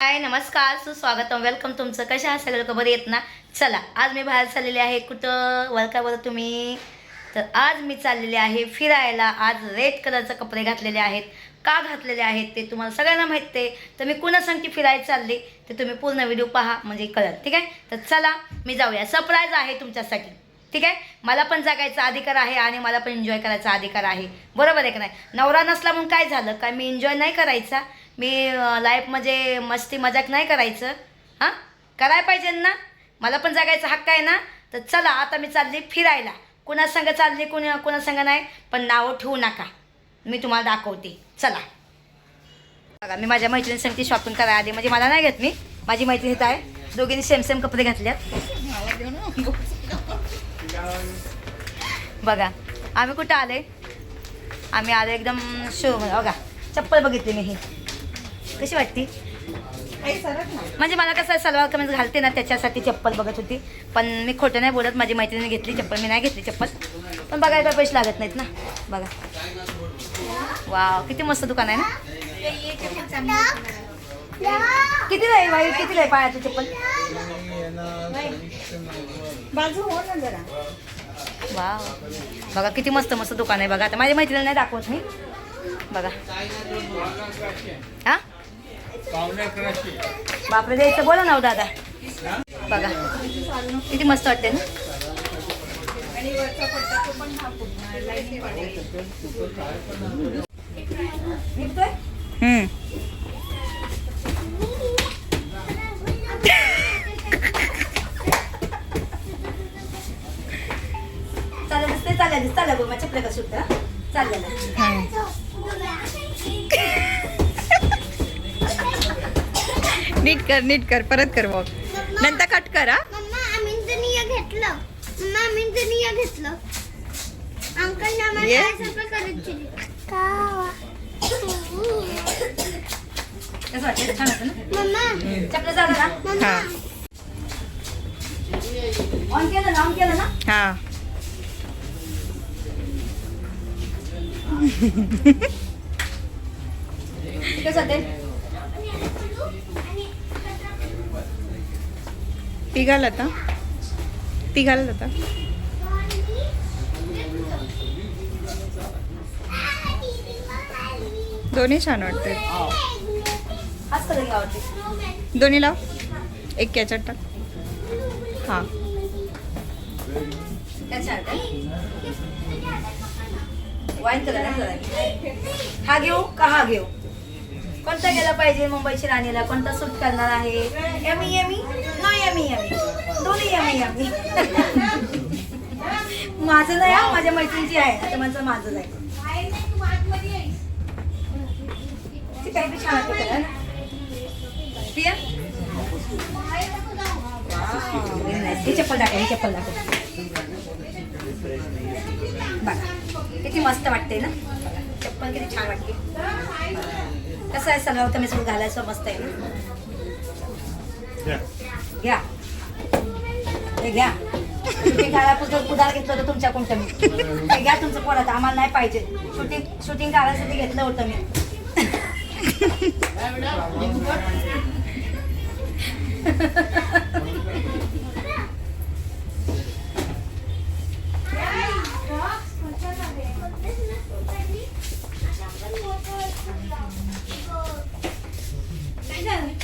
हाय नमस्कार सुस्वागतम. वेलकम तुमचं. कशा सगळं? खबर लोक बरे येत ना? चला आज मी बाहेर चाललेले आहे. कुठं? वळका बरं तुम्ही? तर आज मी चाललेले आहे फिरायला. आज रेड कलरचे कपडे घातलेले आहेत. का घातलेले आहेत ते तुम्हाला सगळ्यांना माहीत आहे. तर मी कुणा सांगते फिरायला चालले ते तुम्ही पूर्ण व्हिडिओ पहा म्हणजे कळत ठीक आहे? तर चला मी जाऊया. सरप्राईज आहे तुमच्यासाठी. ठीक आहे? मला पण जगायचा अधिकार आहे आणि मला पण एन्जॉय करायचा अधिकार आहे. बरोबर आहे का नाही? नवरा नसला म्हणून काय झालं? काय मी एन्जॉय नाही करायचा? मी लाईफमध्ये मस्ती मजाक नाही करायचं. हां? करायला पाहिजे ना? मला पण जगायचा हक्क आहे ना? तर चला आता मी चालली फिरायला. कुणासंग चालली कुणा कुणासंग नाही पण नावं ठेवू नका. मी तुम्हाला दाखवते. चला. बघा मी माझ्या मैत्रिणी सांगते शॉपिंग करायला आली. म्हणजे मला नाही घेत मी. माझी मैत्रिणी इथं आहे. दोघींनी सेम सेम कपडे घातल्यात बघा आम्ही कुठं आले? आम्ही आलो एकदम शो बघा चप्पल बघितली मी ही. कशी वाटती? म्हणजे मला कसं आहे सलवार कमीज घालते ना त्याच्यासाठी चप्पल बघत होती. पण मी खोटं नाही बोलत माझी मैत्रिणी घेतली चप्पल मी नाही घेतली चप्पल. पण बघायला पैसे लागत नाहीत ना? बघा. वाव किती मस्त दुकान आहे ना? किती आहे बाई? किती आहे पायाची चप्पल? बाजू हो ना जरा. वाव. बघा किती मस्त मस्त दुकान आहे. बघा आता माझ्या मैत्रिणी नाही दाखवत मी. बघा. हा? बापरे द्यायचं बोला ना हो दादा. बघा किती मस्त वाटते ना? आणि वरचा पट्टा तो पण हा पूर्ण लाईटने वाढवतो. निघतोय चालेल दिसते चालेल चालेल माझ्या चपल्या कसं सुटतं चालेल. नीट कर नीट कर परत कर मग नंतर कट कर हा? मम्मा आम्ही घेतलं. मम्मा आम्ही धनिया घेतलं. अंकल ये. कसं छान होतं ना? हा. ऑन केलं ना ऑन केलं ना? हा. कसं ती घाल आता. ती घाल आता. दोन्ही छान वाटते दोन्ही लाव. एक याच्यात टाक. हा. हा घेऊ का हा घेऊ? कोणता गेला पाहिजे मुंबईची राणीला? कोणता सूट करणार आहे? Yummy yummy no yummy yummy. दोन्ही यमी यमी. माझं नाही हा माझ्या मैत्रिणीची आहे. आता माझं माझं नाही. छान वाटते कलर प्रिया? चप्पल दाखव चप्पल दाखव. बघा किती मस्त वाटते ना? चप्पल किती छान वाटते कसं आहे सलवार कमीज सगळं घालायचं मस्त आहे ना? घ्या. हे घ्या. शूटिंग काढायपुरतं उधार घेतलं होतं तुमच्या कोणतं मी हे घ्या तुमचं पोरात आम्हाला नाही पाहिजे. शूटिंग शूटिंग काढायसाठी घेतलं होतं मी. हो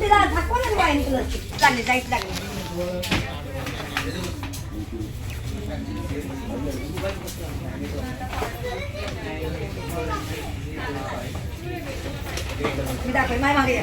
तिला दाखवा ना वाईन कलरची चालेल लाइट लागली मी दाखवेन माय मागे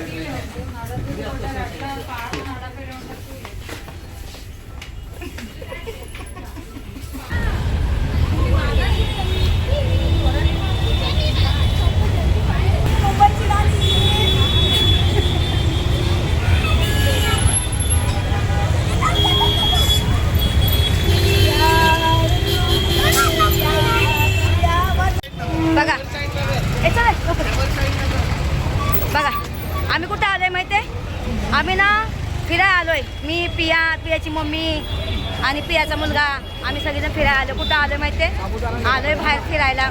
आलो कुठं आलोय माहिती आहे आलोय बाहेर फिरायला.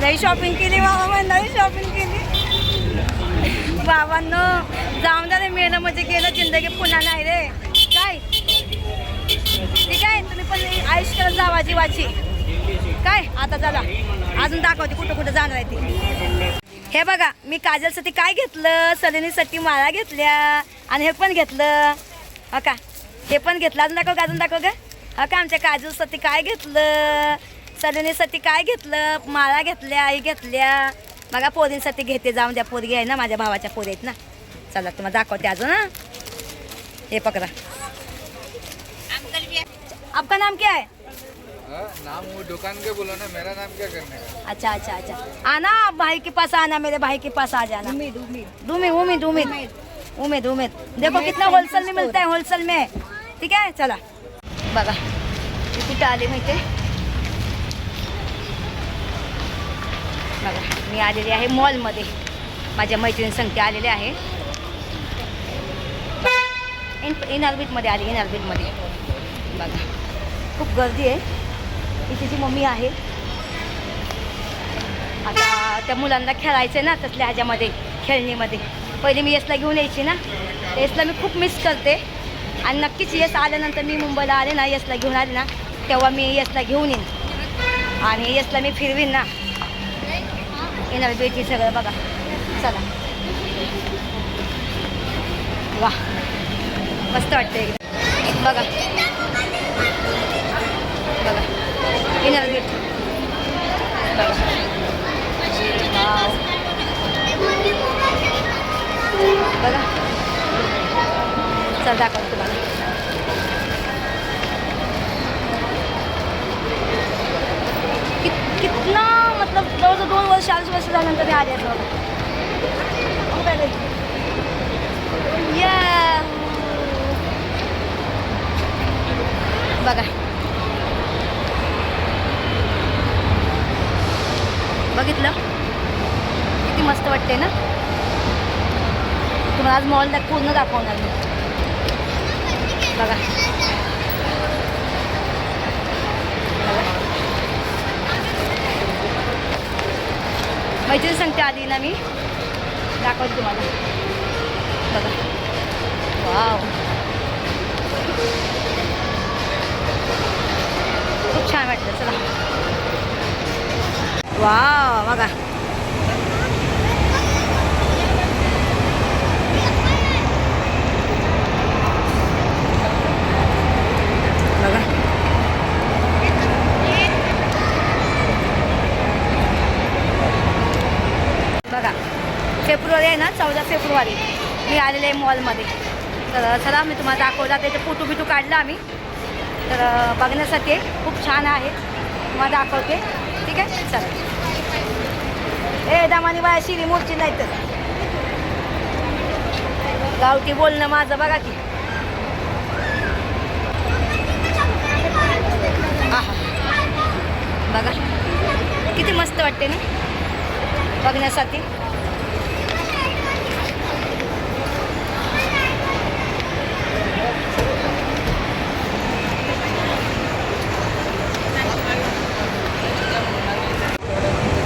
लई शॉपिंग केली बाबा लई शॉपिंग केली. बाबांनो जाऊन जा रे मेलं म्हणजे गेलं जिंदगी पुन्हा नाही रे. काय? ठीक आहे तुम्ही पण आयुष करत जावा जीवाची. काय? आता चला. अजून दाखवते कुठं कुठं जाणार आहे ती. हे बघा मी काजलसाठी काय घेतलं? सलिनीसाठी माळा घेतल्या. आणि हे पण घेतलं. हा का? हे पण घेतलं. अजून दाखव का अजून दाखव का हा का आमच्या काजलसाठी काय घेतलं? सलिनीसाठी काय घेतलं? माळा घेतल्या आई घेतल्या. बघा पोरींसाठी घेते जाऊन द्या पोरगी आहे ना माझ्या भावाच्या पोरी आहेत ना. चला तुम्हाला दाखवते अजून हा. हे पकडा. आपका नाम क्या है? हाँ, नाम वो दुकान के बोलो ना मेरा नाम क्या करने का? अच्छा अच्छा अच्छा. आना आप भाई के पास आना मेरे भाई के पास आ जाना. उमेद उमेद उमेद उमेद उमेद देखो कितना होलसेल में मिलता है होलसेल में. ठीक आहे चला. बघा मी कुठं आले माहिती बघा मी आलेली आहे मॉलमध्ये. माझ्या मैत्रिणी संख्या आलेले आहे. इन इन आर्बिटमध्ये आली इन ऑर्बिटमध्ये बघा खूप गर्दी आहे. इथे जी मम्मी आहे. आता त्या मुलांना खेळायचं आहे ना तसल्या ह्याच्यामध्ये खेळणीमध्ये. पहिले मी एसला घेऊन यायची ना. एसला मी खूप मिस करते. आणि नक्कीच यस आल्यानंतर मी मुंबईला आले ना यसला घेऊन आले ना तेव्हा मी यसला घेऊन येईन. आणि यसला मी फिरवीन ना. येणार बेटी सगळं बघा. चला. वा मस्त वाटतं बघा. बघा. येणार बेटी बघा. चल दाखव. जवळजवळ दोन वर्ष चाळीस वर्ष झाल्यानंतर ते आले या बघा. बघितलं? किती मस्त वाटते ना? तुम्हाला आज मॉल पूर्ण दाखवणार बघा. मैत्रीण सांगते आधी ना मी. दाखवते तुम्हाला. बघा. वाव. खूप छान वाटतं चला. वाव बघा. बघा फेब्रुवारी आहे ना चौदा फेब्रुवारी. मी आलेले आहे मॉलमध्ये. तर चला मी तुम्हाला दाखवला त्याचे फोटो बिटू काढला आम्ही. तर बघण्यासाठी खूप छान आहे. तुम्हाला दाखवते. ठीक आहे? चला. ए दामानी बाया शिरी मोर्ची नाही तर. गावठी बोलणं माझं बघा की. बघा. किती मस्त वाटते ना? बघण्यासाठी.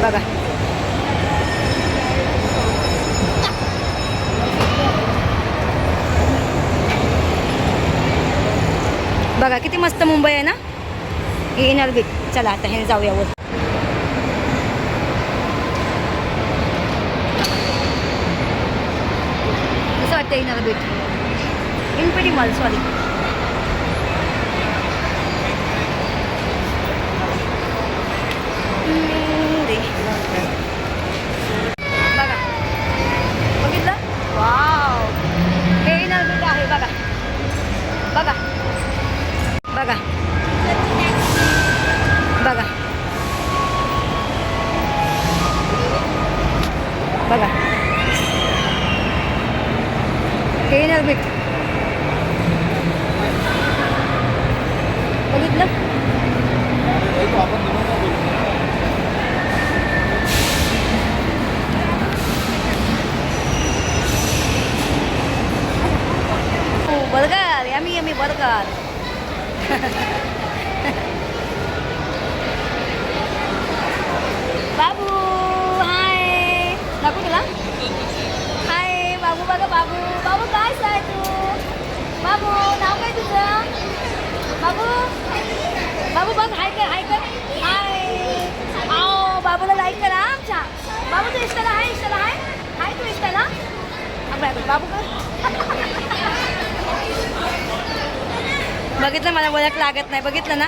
बघा. बघा किती मस्त मुंबई आहे ना? हे इनर बीच चला आता हे जाऊया वर. कसं वाटतं इनर बीच इनपिटी मॉल सॉरी बघा बघितलं वाव हे इनर बीच आहे बघा बघा बघा बघा बघा हे येणार बीट बघितलं बर्गर यमी यमी बर्गर बाबू हाय दाखवू तुला हाय बाबू बघा बाबू. बाबू काय आहे तू? बाबू नाव काय तुझं? बाबू? बाबू बघ हाय कर हाय कर. हाय. आओ बाबूला लाईक करा आमच्या. बाबू तू इष्टाला हाय इष्टाला हाय? हाय तू इष्टाला अगं बाबू बाबू कर. बघितलं मला ओळख लागत नाही. बघितलं ना?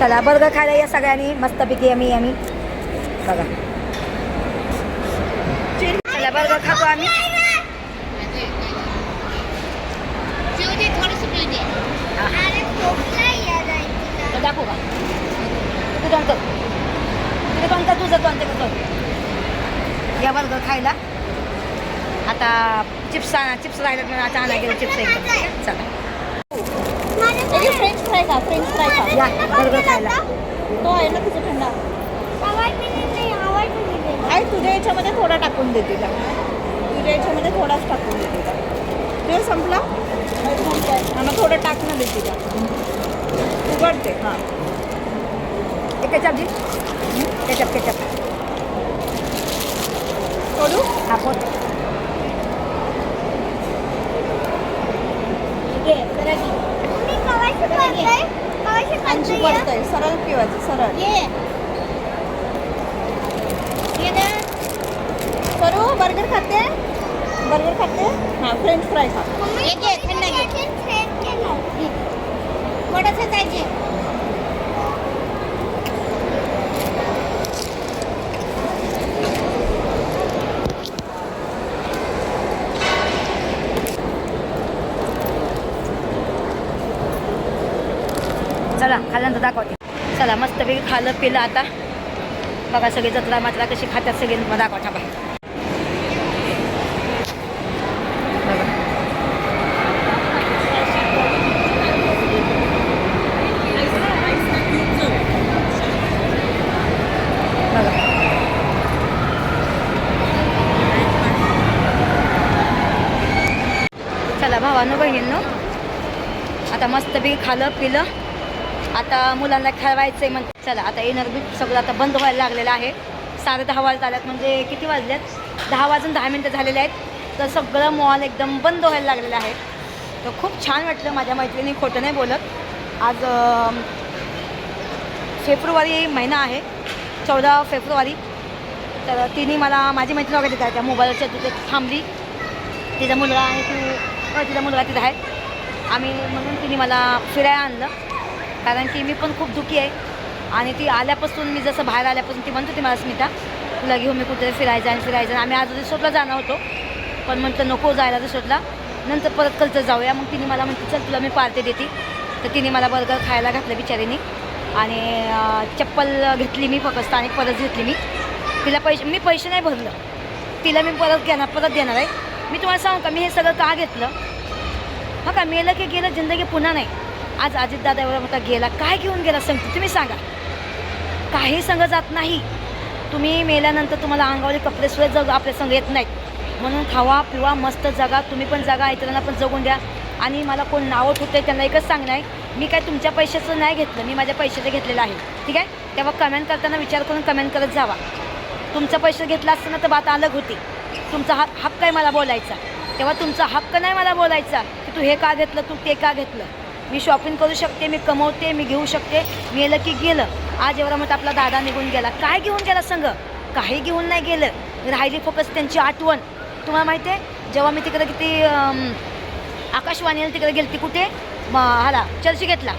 चला बर्गर खायला या सगळ्यांनी. मस्तपैकी आम्ही आम्ही. बघा. चला बर्गर खातो आम्ही. अरे खोकला दाखवू का तुझं दोन तुझं तिथे तुझं दोन ते कर या बर्गर खायला. आता चिप्स चिप्स राहिलं म्हणून आता आणा गेलं चिप्स एकदम चला. माझ्या फ्रेंच फ्राय का फ्रेंच फ्राय का या बर्गर खायला तो आहे ना तुझा थंडा आवाज दिली नाही आवाज दिली नाही. आहे तुझ्या याच्यामध्ये थोडा टाकून दे तिला तुझ्या याच्यामध्ये थोडाच टाकून दे तिला तुझं संपला? हा मग थोडं टाकणं दे तिला उघडते हां। एक केचप जी केचप केचप सोडू हा पोट मम्मी कवाशी पडतंय? सरळ पिवायचं सरळ ये. ये ना. करू बर्गर खाते बर्गर खाते हां फ्रेंच फ्राय खा फ्रेम केलं. थोडंसं पाहिजे. खाल्ल्यानंतर दाखवते. चला मस्तपैकी खालं पिलं आता. बघा सगळे जत्रा मात्रा कशी खात्यात सगळे दाखवा बघा चला भावानं बहिणींनो. आता मस्तपैकी खालं पिलं. आता मुलांना खेळवायचं आहे मग चला आता येणार बी सगळं आता बंद व्हायला लागलेलं आहे. साडे दहा वाजत आल्यात म्हणजे किती वाजल्यात दहा वाजून दहा मिनटं झालेले आहेत. तर सगळं मॉल एकदम बंद व्हायला लागलेलं आहे. तर खूप छान वाटलं माझ्या मैत्रिणी खोटं नाही बोलत. आज फेब्रुवारी महिना आहे. चौदा फेब्रुवारी. तर तिने मला माझी मैत्री वगैरे काय त्या मोबाईलच्या तिथे थांबली. तिचा मुलगा आहे ती तिचा मुलगा तिथं आहे. आम्ही म्हणून तिने मला फिरायला आणलं. कारण की मी पण खूप दुखी आहे. आणि ती आल्यापासून मी जसं बाहेर आल्यापासून ती म्हणत होती मला स्मिता तुला घेऊन मी कुठे फिरायचं आणि फिरायचं. आणि आम्ही आज रिसोर्टला जाणार होतो. पण म्हटलं नको जायला रिसोर्टला नंतर परत कलचं जाऊया. मग तिने मला म्हणते चल तुला मी पार्टी देते. तर तिने मला बर्गर खायला घातलं बिचारीने. आणि चप्पल घेतली मी फक्त आणि परत घेतली मी. तिला पैसे मी पैसे नाही भरलं. तिला मी परत घेणार परत देणार आहे. मी तुम्हाला सांगू का मी हे सगळं का घेतलं? हां का मेलं की गेलं जिंदगी पुन्हा नाही. आज अजितदादा एवढा मोठा गेला. काय घेऊन गेला सांगते? तुम्ही सांगा. काही संघ जात नाही. तुम्ही मेल्यानंतर तुम्हाला अंगावले कपडे सुद्धा जग आपल्या संघ येत नाहीत. म्हणून खावा पिवा मस्त जगा. तुम्ही पण जगा इतरांना पण जगून द्या आणि मला कोण नावं ठेवतंय त्यांना एकच सांगणं आहे. मी काय तुमच्या पैशाचं नाही घेतलं. मी माझ्या पैशाचं घेतलेलं आहे. ठीक आहे? तेव्हा कमेंट करताना विचार करून कमेंट करत जावा. तुमचा पैसे घेतला असताना तर बात अलग होती. तुमचा हा हक्क आहे मला बोलायचा. तेव्हा तुमचा हक्क नाही मला बोलायचा की तू हे का घेतलं तू ते का घेतलं? मी शॉपिंग करू शकते मी कमवते मी घेऊ शकते. गेलं की गेलं. आज एवढा मत आपला दादा निघून गेला. काय घेऊन गेला संघ काही घेऊन नाही गेलं. राहिली फोकस त्यांची आठवण. तुम्हाला माहिती आहे? जेव्हा मी तिकडे किती आकाशवाणीला तिकडे गेली ती कुठे? आला हाला चर्ची घेतला.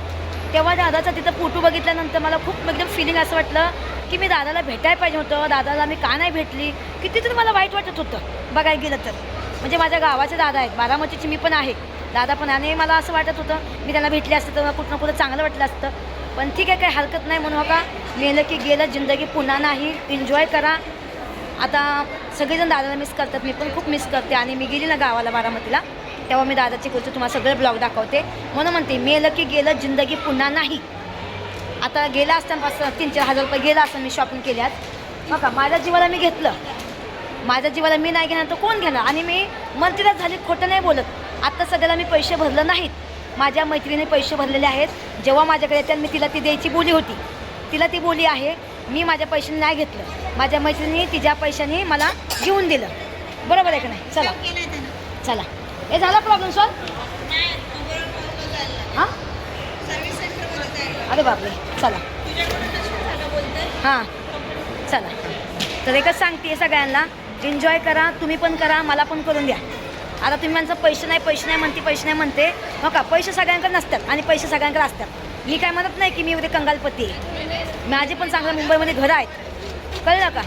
तेव्हा दादाचा तिथं फोटो बघितल्यानंतर मला खूप एकदम फिलिंग असं वाटलं की मी दादाला भेटायला पाहिजे होतं. दादाला मी का नाही भेटली? कितीतरी मला वाईट वाटत होतं. बघायला गेलं तर. म्हणजे माझ्या गावाचे दादा आहेत. बारामतीची मी पण आहे. दादा पण आणि मला असं वाटत होतं मी त्याला भेटले असतं तर मला कुठं ना कुठं चांगलं वाटलं असतं. पण ठीक आहे काही हरकत नाही म्हणून हो का गेलं की गेलं जिंदगी पुन्हा नाही. एन्जॉय करा. आता सगळेजण दादाला मिस करतात मी पण खूप मिस करते आणि मी गेली ना गावाला बारामतीला तेव्हा मी दादाची गोष्ट तुम्हाला सगळे ब्लॉग दाखवते. म्हणून म्हणते मेलं की गेलं जिंदगी पुन्हा नाही. आता गेला असताना तीन चार हजार रुपये गेला असताना मी शॉपिंग केल्यात. हो बघा माझ्या जीवाला मी घेतलं. माझ्या जीवाला मी नाही घेणार तर कोण घेणार? आणि मी मंत्रीलाच झाली खोटं नाही बोलत. आत्ता सगळ्याला मी पैसे भरलं नाहीत. माझ्या मैत्रिणीने पैसे भरलेले आहेत. जेव्हा माझ्याकडे येतात मी तिला ती द्यायची बोली होती. तिला ती बोली आहे मी माझ्या पैशाने नाही घेतलं. माझ्या मैत्रिणी तिच्या पैशाने मला घेऊन दिलं. बरोबर आहे का नाही? चला. चला. हे झाला प्रॉब्लेम सॉल्व हां? अरे बापरे. चला. हां. चला. तर एकच सांगते सगळ्यांना एन्जॉय करा तुम्ही पण करा मला पण करून द्या. आता तुम्ही माणसं पैसे नाही पैसे नाही म्हणते पैसे नाही म्हणते. हो का? पैसे सगळ्यांकडे नसतात आणि पैसे सगळ्यांकडे असतात. मी काय म्हणत नाही की मी उद्या कंगालपती आहे. माझे पण चांगलं मुंबईमध्ये घरं आहेत. कळलं का?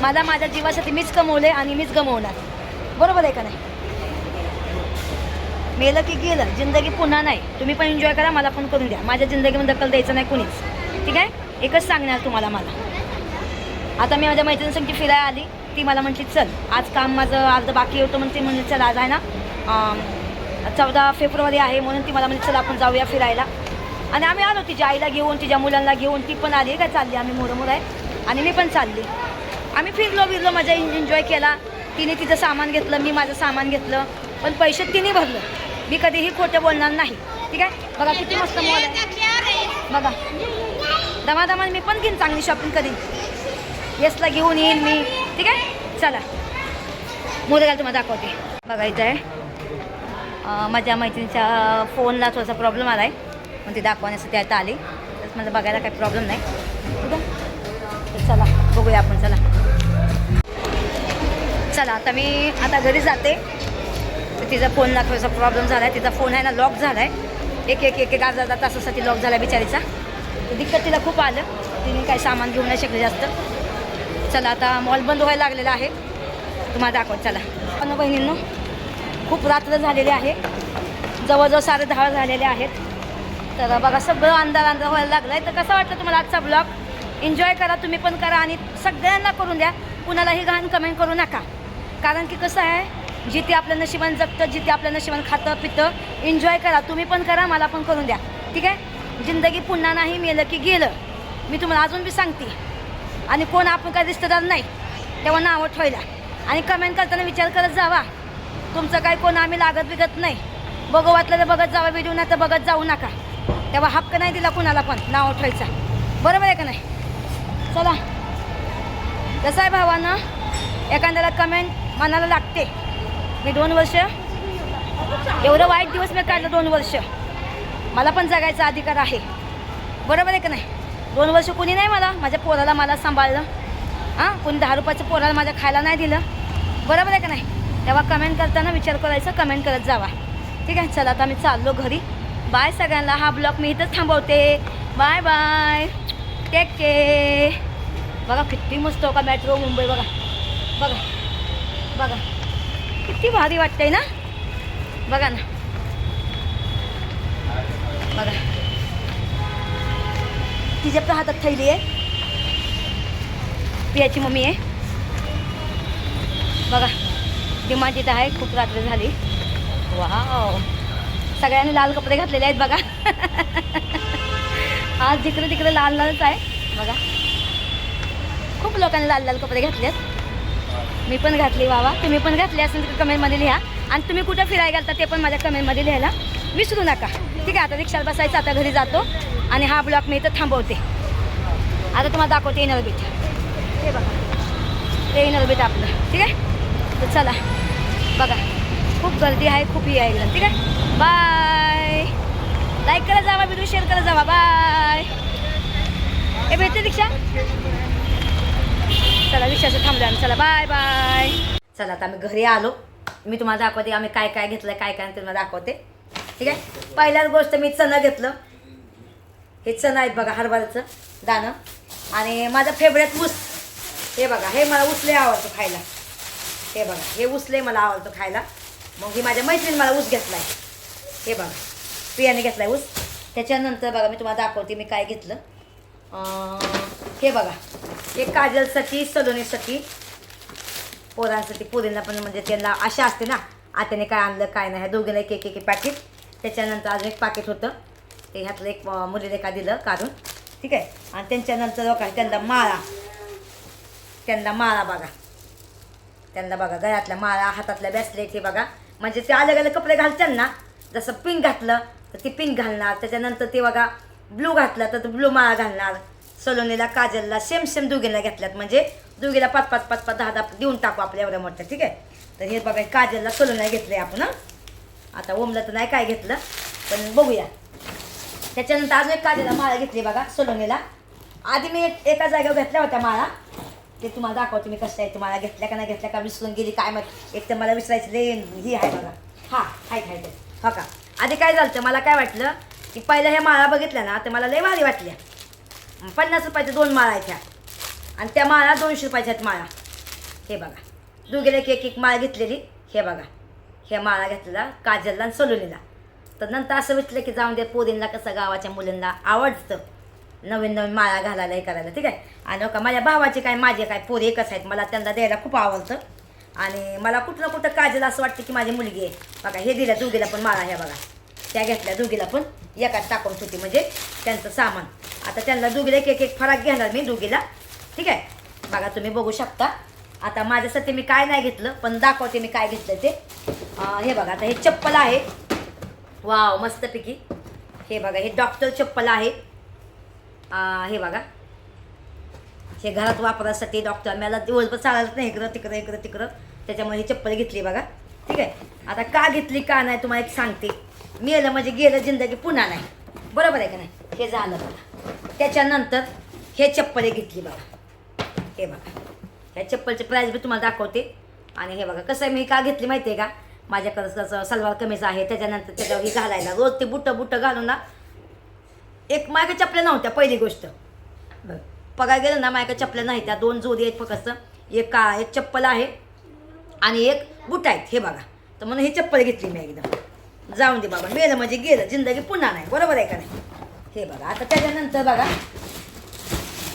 मला माझ्या जीवासाठी मीच कमवले आणि मीच गमवणार. बरोबर आहे का नाही? मेलं की गेलं जिंदगी पुन्हा नाही. तुम्ही पण एन्जॉय करा मला पण करून द्या. माझ्या जिंदगीमध्ये दखल द्यायचं नाही कुणीच. ठीक आहे? एकच सांगणार तुम्हाला मला. आता मी माझ्या मैत्रिणीसंगती फिरायला आली. ती मला म्हटली चल आज काम माझं अर्ध बाकी होतं म्हणून ती म्हणजे चल आज आहे ना चौदा फेब्रुवारी आहे म्हणून ती मला म्हणजे चल आपण जाऊया फिरायला. आणि आम्ही आलो तिच्या आईला घेऊन तिच्या मुलांना घेऊन ती पण आली काय चालली आम्ही मोरमोर आहे. आणि मी पण चालली. आम्ही फिरलो फिरलो मजा एन्जॉय केला. तिने तिचं सामान घेतलं मी माझं सामान घेतलं पण पैसे तिने भरलं. मी कधीही खोटं बोलणार नाही. ठीक आहे? बघा किती मस्त मॉल आहे. बघा. दमादमान मी पण घेईन चांगली शॉपिंग करीन येसला घेऊन येईन मी. ठीक आहे? चला. मोदगाला तुम्हाला दाखवते. बघा इथं आहे माझ्या मैत्रिणीच्या फोनला थोडासा प्रॉब्लेम आला आहे मग ती दाखवण्यासाठी आता आली. तर मला बघायला काही प्रॉब्लेम नाही. ठीक आहे? तर चला बघूया आपण. चला. चला आता मी आता घरी जाते. तर तिचा फोनला थोडासा प्रॉब्लेम झाला आहे तिचा फोन आहे ना लॉक झाला आहे एक एक एक एक अर्धा तासासाठी लॉक झाला आहे बिचारीचा दिक्कत तिला खूप आलं. तिने काही सामान घेऊ नाही शकले जास्त. चला आता मॉल बंद व्हायला लागलेला आहे. तुम्हाला दाखवत चला. पण बहिणींनो खूप रात्र झालेली आहे. जवळजवळ सारे दहा झालेले आहेत. तर बघा सगळं अंधार अंधार व्हायला लागलं आहे तर कसं वाटतं तुम्हाला आजचा ब्लॉग एन्जॉय करा तुम्ही पण करा आणि सगळ्यांना करून द्या. कुणालाही घाण कमेंट करू नका. कारण की कसं आहे जिथे आपल्या नशिबान जगतं जिथे आपल्या नशिबान खातं पितं एन्जॉय करा. तुम्ही पण करा मला पण करून द्या. ठीक आहे? जिंदगी पुन्हा नाही मेलं की गेलं. मी तुम्हाला अजून बी सांगते. आणि कोण आपण काय रिश्तेदार नाही तेव्हा नावं ठेवायला. आणि कमेंट करताना विचार करत जावा. तुमचं काय कोण आम्ही लागत बिगत नाही. बघू वाटलं तर बघत जावा व्हिडिओ नाही तर बघत जाऊ नका. तेव्हा हक्क नाही दिला कुणाला पण नाव ठेवायचा. बरोबर आहे का नाही? चला. कसं आहे भावानं? एखाद्याला कमेंट मनाला लागते. मी दोन वर्ष एवढं वाईट दिवस मी काढलं दोन वर्ष. मला पण जगायचा अधिकार आहे. बरोबर आहे का नाही? दोन वर्ष कोणी नाही मला माझ्या पोराला मला सांभाळलं. हां कोणी दहा रुपयाचं पोराला माझ्या खायला नाही दिलं. बरोबर आहे का नाही? तेव्हा कमेंट करताना विचार करायचं कमेंट करत जावा. ठीक आहे? चला आता मी चाललो घरी. बाय सगळ्यांना. हा ब्लॉग मी इथंच थांबवते. बाय बाय टेक के बघा किती मस्त हो का मेट्रो मुंबई. बघा बघा बघा. किती भारी वाटतंय ना? बघा ना. बघा. तिच्या पण हातात थैली आहे. पियाची मम्मी आहे. बघा डिमांड इथं आहे खूप रात्र झाली. वाव. सगळ्यांनी लाल कपडे घातलेले आहेत बघा. आज जिकडे तिकडे लाल लालच आहे बघा. खूप लोकांनी लाल लाल कपडे घातलेत. मी पण घातली वा तुम्ही पण घातले असेल तर कमेंटमध्ये लिहा. आणि तुम्ही कुठं फिरायला घालता ते पण माझ्या कमेंटमध्ये लिहायला. विसरू नका. ठीक आहे आता रिक्षात बसायचं आता घरी जातो आणि हा ब्लॉक मी इथं थांबवते. आता तुम्हाला दाखवते येणार बीट ते बघा. ते येणार बीट आपलं. ठीक आहे? तर चला. बघा. खूप गर्दी आहे खूप ही आहे एकदम. ठीक आहे? बाय लाईक करत जावा व्हिडिओ शेअर करत जावा. बाय हे भेटते रिक्षा? चला रिक्षाचं थांबलो आम्ही. चला बाय बाय चला आता आम्ही घरी आलो. मी तुम्हाला दाखवते आम्ही काय काय घेतलं काय काय तुम्हाला दाखवते. ठीक आहे? पहिल्याच गोष्ट मी चणं घेतलं. हे चणं आहेत बघा हरभऱ्याचं दाणं. आणि माझं फेवरेट ऊस. हे बघा हे मला उसले आवडतं खायला. हे बघा हे उसले मला आवडतं खायला. मग ही माझ्या मैत्रिणी मला ऊस घेतला आहे हे बघा पियाने घेतला आहे ऊस. त्याच्यानंतर बघा मी तुम्हाला दाखवते मी काय घेतलं. हे बघा हे काजलसाठी सलोनीसाठी पोरांसाठी पोरींना पण म्हणजे त्यांना आशा असते ना. आत्याने काय आणलं काय नाही ह्या दोघीला एक एक एक पॅकेट त्याच्यानंतर अजून एक पाकिट होतं. ते ह्यातलं एक अं, का दिलं काढून. ठीक आहे? आणि त्यांच्यानंतर बघा त्यांना माळा. त्यांना माळा बघा. त्यांना बघा गळ्यातल्या माळा हातातल्या ब्रेसलेट हे बघा. म्हणजे ते अलग अलग कपडे घालतात ना जसं पिंक घातलं तर ती पिंक घालणार. त्याच्यानंतर ते बघा ब्लू घातला तर ब्लू माळा घालणार. सलोनीला काजलला सेम सेम दोघीला घेतल्यात. म्हणजे दोघीला पाच पाच पाच पाच दहा दहा देऊन टाकू आपल्या एवढ्या मोठ्या. ठीक आहे? तर हे बघा काजलला सलोनीला घेतलं आहे आपण आता ओमला तर नाही काय घेतलं पण बघूया. त्याच्यानंतर अजून एक काजेला माळा घेतली बघा सलोनीला आधी मी एक एका जागेवर घेतल्या होत्या माळा. ते तुम्हाला दाखवते मी कसं आहे तुम्हाला घेतल्या का नाही घेतल्या का विसरून गेली काय मग एक तर मला विसरायचं रे ही आहे बघा. हा हाय हाय ते हो का? आधी काय झालं मला काय वाटलं की पहिल्या ह्या माळा बघितल्या ना तर मला लय भारी वाटल्या. पन्नास रुपयाच्या दोन माळा आहेत ह्या. आणि त्या माळा दोनशे रुपयाच्या आहेत माळा. हे बघा. दोघेला एक एक एक माळ घेतलेली. हे बघा. हे माळा घेतलेला काजलला आणि सलोनीला तर नंतर असं विचारलं की जाऊन दे पोरींना कसं गावाच्या मुलींना आवडतं. नवीन नवीन माळा घालायला हे करायला ठीक आहे? आणि हो का माझ्या भावाचे काय माझे काय पोरी एकच आहेत मला त्यांना द्यायला खूप आवडतं. आणि मला कुठं ना कुठं काजल असं वाटतं की माझी मुलगी आहे. बघा हे दिल्या दोघीला पण माळा ह्या बघा. त्या घेतल्या दोघीला पण. एकाच टाकून होती म्हणजे त्यांचं सामान. आता त्यांना दोघीला एक एक एक फराक घेणार मी दोघीला. ठीक आहे? बघा तुम्ही बघू शकता. आता माझ्यासाठी मी काय नाही घेतलं पण दाखवते मी काय घेतलं ते. हे बघा आता हे चप्पल आहे. वाव मस्तपैकी. हे बघा हे डॉक्टर चप्पल आहे. हे बघा. हे घरात वापरासाठी डॉक्टर मला दिवसभर चालत नाही इकडं तिकडं इकडं तिकडं. त्याच्यामुळे ही चप्पल घेतली बघा. ठीक आहे? आता का घेतली का नाही तुम्हाला एक सांगते. मेलं म्हणजे गेलं जिंदगी पुन्हा नाही. बरोबर आहे का नाही? हे झालं बघा. त्याच्यानंतर हे चप्पल घेतली बघा. हे बघा. या चप्पलचे प्राईस बी तुम्हाला दाखवते. आणि हे बघा कसं आहे मी का घेतली माहिती आहे का? माझ्याकडं कसं सलवार कमीज आहे त्याच्यानंतर त्याच्यावर घालायला. रोज ते बुटं बुटं घालून ना एक मायका चपल्या नव्हत्या पहिली गोष्ट. पगार गेलं ना मायका चपल्या नाही त्या दोन जोडी आहेत फक्त. एक का एक चप्पल आहे आणि एक बुट आहेत हे बघा. तर म्हणून ही चप्पल घेतली मी एकदम जाऊन दे बाबा गेलं म्हणजे गेलं जिंदगी पुन्हा नाही बरोबर आहे का नाही? हे बघा आता त्याच्यानंतर बघा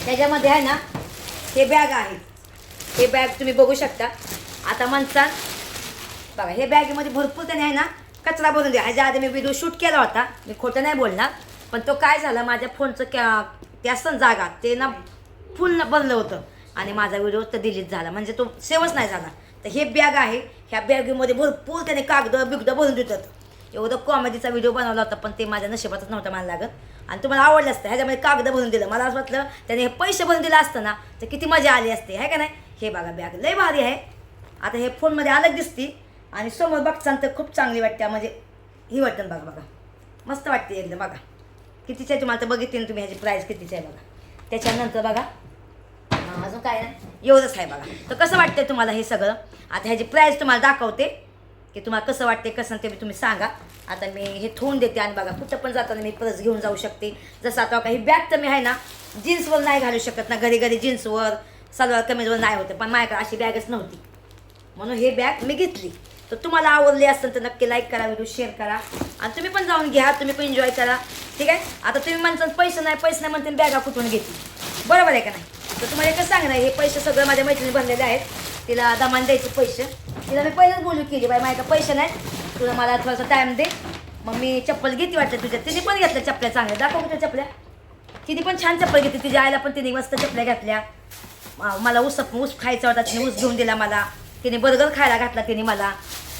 त्याच्यामध्ये आहे ना हे बॅग आहेत हे बॅग तुम्ही बघू शकता. आता म्हणतात बघा हे बॅगेमध्ये भरपूर त्याने आहे ना कचरा भरून द्या ह्याच्या आधी मी व्हिडिओ शूट केला होता. मी खोटं नाही बोलणार पण तो काय झाला माझ्या फोनचं कॅ ते जागा ते ना फुल भरलं होतं. आणि माझा व्हिडिओ तर डिलीट झाला. म्हणजे तो सेवच नाही झाला. तर हे बॅग आहे ह्या बॅगेमध्ये भरपूर त्याने कागद बिगद भरून देतात. एवढं कॉमेडीचा व्हिडिओ बनवला होता पण ते माझ्या नशिबातच नव्हता मला लागत. आणि तुम्हाला आवडलं असतं ह्याच्यामध्ये कागद भरून दिलं. मला असं वाटलं त्याने हे पैसे भरून दिलं असतं ना तर किती मजा आली असते आहे का नाही? हे बघा बॅग लय भारी आहे. आता हे फोनमध्ये अलग दिसते. आणि समोर बघताना तर खूप चांगली वाटते. म्हणजे ही वाटतं बघा बघा. मस्त वाटते एकदम बघा. कितीची आहे तुम्हाला तर बघितली ना तुम्ही ह्याची प्राईस कितीची आहे बघा. त्याच्यानंतर बघा. अजून काय नाही एवढंच आहे बघा. तर कसं वाटतंय तुम्हाला हे सगळं? आता ह्याची प्राईस तुम्हाला दाखवते. की तुम्हाला कसं वाटते कसं ते तुम्ही सांगा. आता मी हे ठेवून देते आणि बघा कुठं पण जाताना मी परत घेऊन जाऊ शकते. जसं आता काही बॅग तर मी आहे ना जीन्सवर नाही घालू शकत ना घरी घरी जीन्सवर सलवार कमीजवर नाही होते पण माझ्याकडे अशी बॅगच नव्हती. म्हणून हे बॅग मी घेतली. तर तुम्हाला आवडली असेल तर नक्की लाईक करा व्हिडिओ शेअर करा. आणि तुम्ही पण जाऊन घ्या तुम्ही पण एन्जॉय करा. ठीक आहे? आता तुम्ही म्हणता पैसे नाही पैसे नाही म्हणते बॅगा कुठून घेतली? बरोबर आहे का नाही? तर तुम्हाला एकच सांगणार हे पैसे सगळं माझ्या मैत्रिणी भरलेले आहेत. तिला दमान द्यायचे पैसे. तिला मी पहिलेच बोलू केली बाई माझ्याकडे पैसे नाही. तुला मला थोडासा टाईम दे. मग मी चप्पल घेते वाटतं तुझ्या. तिने पण घेतल्या चपल्या चांगल्या. दाखव कुठल्या चपल्या तिने पण छान चप्पल घेतली. तिच्या आईला पण तिने मस्त चपल्या घातल्या. मला ऊस ऊस खायचा होता तिने ऊस घेऊन दिला मला. तिने बर्गर खायला घातला तिने मला.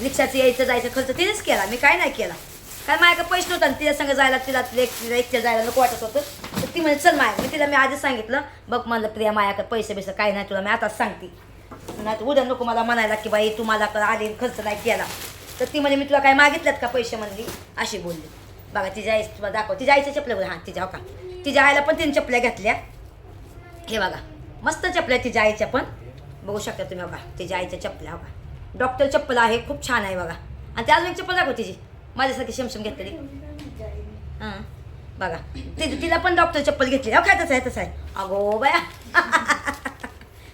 रिक्षाचं यायचं जायचं खर्च तिनेच केला. मी काय नाही केला. कारण माझ्याकडे पैसे नव्हता आणि तिच्या संग जायला तिला तिला एक- तिला एकट्या जायला नको वाटत होतं. तर ती म्हणजे चल माया. मी तिला मी आधीच सांगितलं बघ म्हणलं प्रिया माझ्याकडे पैसे बिसे काय नाही तुला मी आताच सांगते. नाही तर उद्या नको मला म्हणायला की बाई तू मला आले खर्च नाही केला. तर ती म्हणजे मी तुला काय मागितल्यात का पैसे? म्हणली अशी बोलली. बघा तिच्या आई तुला दाखव. तिच्या आईच्या चपल्या हां तिच्या हो का? तिच्या आईला पण तिने चपल्या घातल्या. हे बघा. मस्त चपल्या तिच्या आईच्या पण. बघू शकता तुम्ही बघा तिच्या आईच्या चपल्या बघा. डॉक्टर चप्पल आहे खूप छान आहे बघा. आणि त्या अजून एक चप्पल दाखव तिची. माझ्यासारखी शमशम घेतलेली. हां बघा. ति तिला पण डॉक्टर चप्पल घेतली हो काय तसं आहे तसं आहे. अगो बया.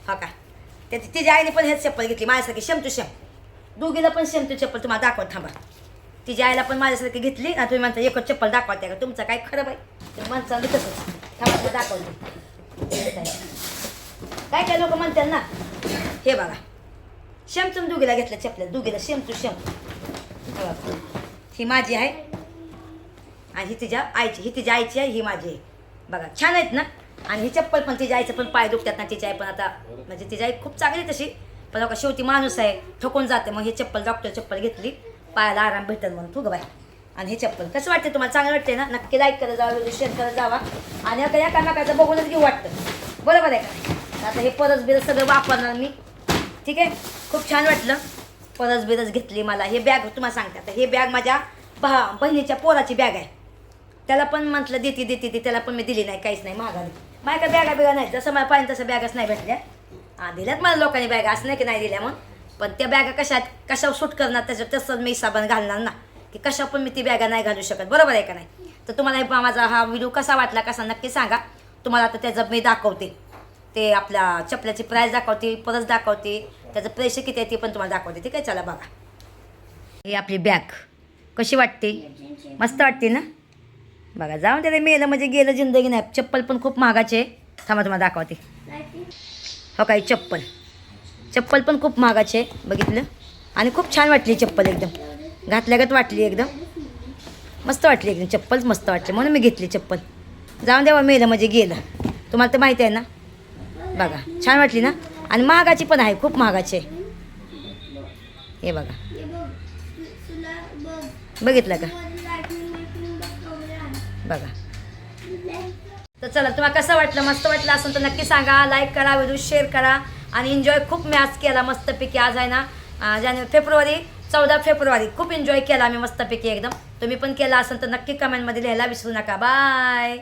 हो का? ते तिच्या आईने पण हेच चप्पल घेतली. माझ्यासारखी शमतू शम. दोघीला पण शमतू चप्पल तुम्हाला दाखवत थांबा. तिच्या आईला पण माझ्यासारखी घेतली आणि तुम्ही म्हणता एकच चप्पल दाखवते का? तुमचं काय खरं बाई? तुम्ही माणसाला तसंच. थांबा दाखवली काय काय लोक म्हणतात ना? हे बघा. शेम दुगीला घेतलं चपल्या दुगीला शेमचू शेम ही माझी आहे. आणि ही तिच्या आईची ही तिच्या आईची आहे ही माझी आहे. बघा छान आहेत ना? आणि ही चप्पल पण तिच्या आईचं पण पाय दुखतात ना तिची आई पण आता म्हणजे तिची आई खूप चांगली आहे तशी. पण बघा शेवटी माणूस आहे थकून जाते. मग ही चप्पल डॉक्टर चप्पल घेतली. पायाला आराम भेटेल म्हणून तू बाय आणि हे चप्पल कसं वाटते तुम्हाला? चांगलं वाटते ना? नक्की लाईक करत जावा शेअर करत जावा. आणि आता या कामाकाचं बघूनच घेऊ वाटतं. बरोबर आहे का आता हे परस बिरस सगळं वापरणार मी. ठीक आहे? खूप छान वाटलं. परस बिरस घेतली मला. हे बॅग तुम्हाला सांगते. आता हे बॅग माझ्या भा बहिणीच्या पोराची बॅग आहे. त्याला पण म्हटलं देते देते ती त्याला पण मी दिली नाही. काहीच नाही. महागाली माझ्या काय बॅगा बिगा नाही जसं मला पाहिजे तसं बॅगच नाही भेटल्या. हां दिल्यात मला लोकांनी बॅगा असं नाही की नाही दिल्या मग पण त्या बॅगा कशात कशावर सूट करणार त्याच्यात तसंच मी हिसाबाने घालणार ना. की कशा पण मी ती बॅगा नाही घालू शकत. बरोबर आहे का नाही? तर तुम्हाला माझा हा व्हिडिओ कसा वाटला कसा नक्की सांगा. तुम्हाला आता त्याचं मी दाखवते. ते आपल्या चपल्याची प्राईस दाखवते परत दाखवते त्याचं प्रेशर किती आहे ते पण तुम्हाला दाखवते ठीक आहे? चला बघा. ही आपली बॅग कशी वाटते? मस्त वाटते ना? बघा जाऊन त्याला मेलं म्हणजे गेलं जिंदगी नाही. चप्पल पण खूप महागाचे आहे. थांबा तुम्हाला दाखवते. हो काही चप्पल. चप्पल पण खूप महागाचे आहे. बघितलं? आणि खूप छान वाटली चप्पल एकदम. घातल्यागत वाटली एकदम. मस्त वाटली एकदम. चप्पलच मस्त वाटली. म्हणून मी घेतली चप्पल. जाऊन द्यावा मेलं म्हणजे गेलं. तुम्हाला तर माहिती आहे ना? बघा छान वाटली ना? आणि महागाची पण आहे खूप महागाची आहे. हे बघा. बघितलं का? बघा. तर चला तुम्हाला कसं वाटलं मस्त वाटलं असेल तर नक्की सांगा. लाईक करा व्हिडिओ शेअर करा. आणि एन्जॉय खूप मी आज केला मस्तपैकी आज आहे ना? अं, जानेवारी फेब्रुवारी चौदा फेब्रुवारी. खूप एन्जॉय केला आम्ही मस्तपैकी एकदम. तुम्ही पण केला असेल तर नक्की कमेंटमध्ये लिहायला विसरू नका. बाय